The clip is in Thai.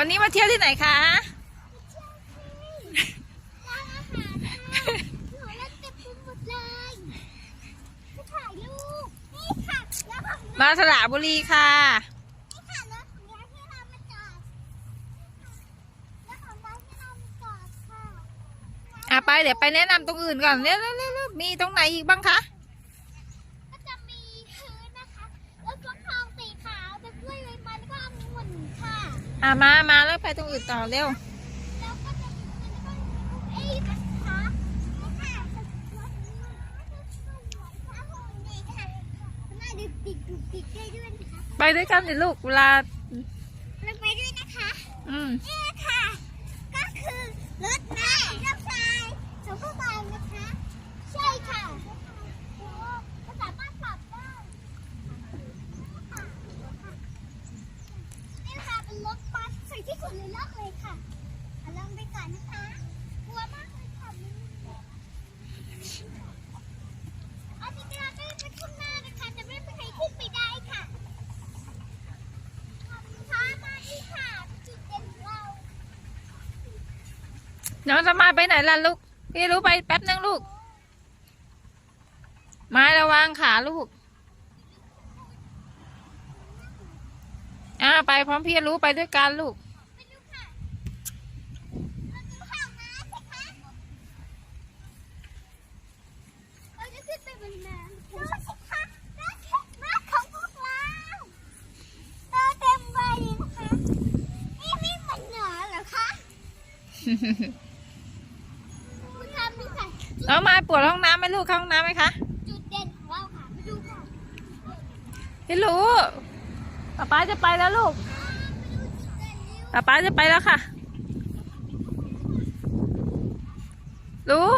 วันนี้มาเที่ยวที่ไหนคะร้านอาหารค่ะหนูเล่นเต็มไปหมดเลาสระบุรีค่ะนี่ค่ะแล้วของร้านที่เรามาจอดแล้วของร้านที่เรามาจอดค่ะไปเดี๋ยวไปแนะนำตรงอื่นก่อนเร็วๆๆมีตรงไหนอีกบ้างคะ ก็จะมีพื้นนะคะแล้วฟักทองสีขาวจะกล้วยใบไม้แล้วก็องุ่นค่ะ อะมามาแล้วไปตรงอื่นต่อเร็วแล้วก็จะมีแล้วก็เอ้ยนะคะนี่ค่ะรถม้าสวยๆค่ะหุ่นดีค่ะน่าดึกดิกดุกดิกได้ด้วยนะคะไปด้วยกันสิลูกเวลาลงไปด้วยนะคะ อืมนี่ค่ะ ก็คือรถน้ำน้ำทรายสมบูรณ์นะคะ ใช่ค่ะก็สามารถปรับได้นี่ค่ะเป็นรถบั สสวยที่สุดในโลกเลยค่ะเอาลองไปก่อนนะคะ กลัวมากเลยค่ะเอาจริงๆเราต้องไปข้างหน้านะคะ จะไม่มีใครขึ้นไปได้ค่ะพามาดีค่ะจุดเด่นของเราน้องสมาไปไหนล่ะลูก พี่รู้ไปแป๊บนึงลูก ไม้ระวังขาลูก อ่าไปพร้อมพี่รู้ไปด้วยกันลูก ไปดูค่ะเราจะเข้าน้ำสิคะเราจะ ขึ้นไปบนน้ำดูสิคะน้ำแข็งมากของพวกเราโตเต็มใบเลยนะคะ นี่ไม่เหมือนหนอนเหรอคะคุณทำดูค่ะน้องมายปวดห้องน้ำไหมลูกเข้าห้องน้ำไหมคะจุดเด่นของเราค่ะมาดูค่ะพี่รู้ป๊าป๊าจะไปแล้วลูกป๊าป๊าจะไปแล้วค่ะ รู้